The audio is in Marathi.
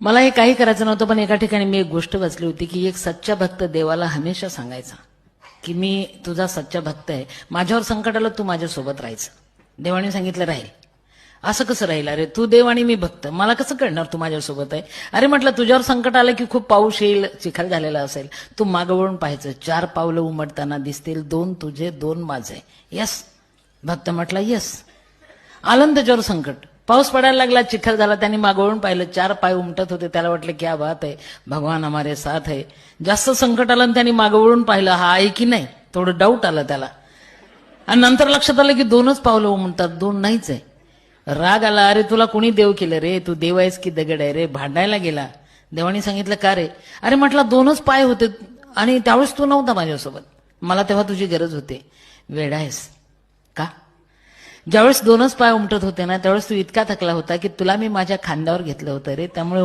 मला हे काही करायचं नव्हतं पण एका ठिकाणी मी एक गोष्ट वाचली होती की एक सच्चा भक्त देवाला हमेशा सांगायचा की मी तुझा सच्चा भक्त आहे. माझ्यावर संकट आलं तू माझ्यासोबत राहायचं. देवाने सांगितलं राहील. असं कसं राहील? अरे तू देव आणि मी भक्त. मला कसं कळणार तू माझ्यासोबत आहे? अरे म्हटलं तुझ्यावर संकट आलं की खूप पाऊस येईल चिखल झालेला असेल. तू मागवळून पाहायचं. चार पावलं उमटताना दिसतील दोन तुझे दोन माझे. यस भक्त म्हटला यस आलं त्याच्यावर संकट? पाऊस पडायला लागला चिखल झाला त्यांनी मागवळून पाहिलं. चार पाय उमटत होते. त्याला वाटलं क्या बात आहे भगवान हमारे साथ आहे जास्त संकट आलं आणि त्यांनी मागवळून पाहिलं. हा आहे की नाही? थोडं डाऊट आलं त्याला. आणि नंतर लक्षात आलं की दोनच पावलं उमटतात. दोन नाहीच आहे. राग आला अरे तुला कोणी देव केलं रे? तू देव आहेस की दगड आहे रे? भांडायला गेला. देवानी सांगितलं का रे? अरे म्हटलं दोनच पाय होते आणि त्यावेळेस तू नव्हता माझ्यासोबत. मला तेव्हा तुझी गरज होते. वेड आहेस. का? ज्यावेळेस दोनच पाय उमटत होते ना त्यावेळेस तू इतका थकला होता की तुला मी माझ्या खांद्यावर घेतलं होतं रे. त्यामुळे